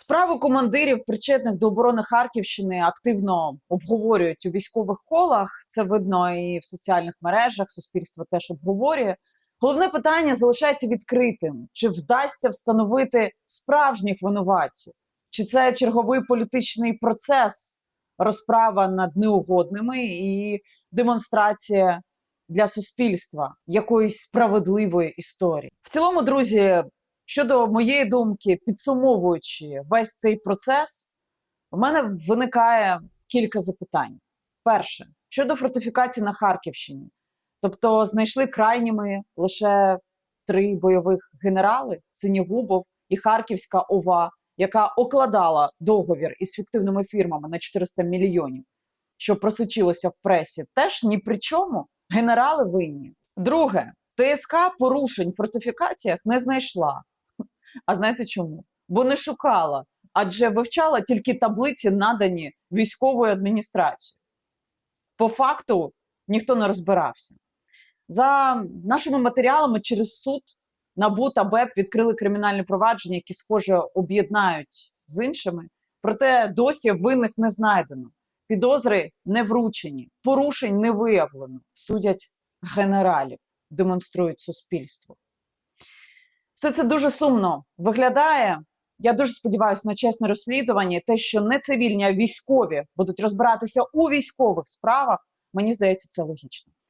Справи командирів, причетних до оборони Харківщини, активно обговорюють у військових колах. Це видно і в соціальних мережах. Суспільство теж обговорює. Головне питання залишається відкритим: чи вдасться встановити справжніх винуватців? Чи це черговий політичний процес, розправа над неугодними і демонстрація для суспільства якоїсь справедливої історії? В цілому, друзі, щодо моєї думки, підсумовуючи весь цей процес, у мене виникає кілька запитань. Перше, щодо фортифікації на Харківщині, тобто знайшли крайніми лише три бойових генерали: Синігубов і Харківська ОВА, яка окладала договір із фіктивними фірмами на 400 мільйонів, що просочилося в пресі, теж ні при чому генерали винні. Друге, ТСК порушень в фортифікаціях не знайшла. А знаєте чому? Бо не шукала, адже вивчала тільки таблиці, надані військовою адміністрацією. По факту ніхто не розбирався. За нашими матеріалами через суд НАБУ та БЕП відкрили кримінальні провадження, які, схоже, об'єднають з іншими. Проте досі винних не знайдено. Підозри не вручені, порушень не виявлено. Судять генералів, демонструють суспільству. Все це дуже сумно виглядає. Я дуже сподіваюся на чесне розслідування. Те, що не цивільні, а військові будуть розбиратися у військових справах, мені здається, це логічно.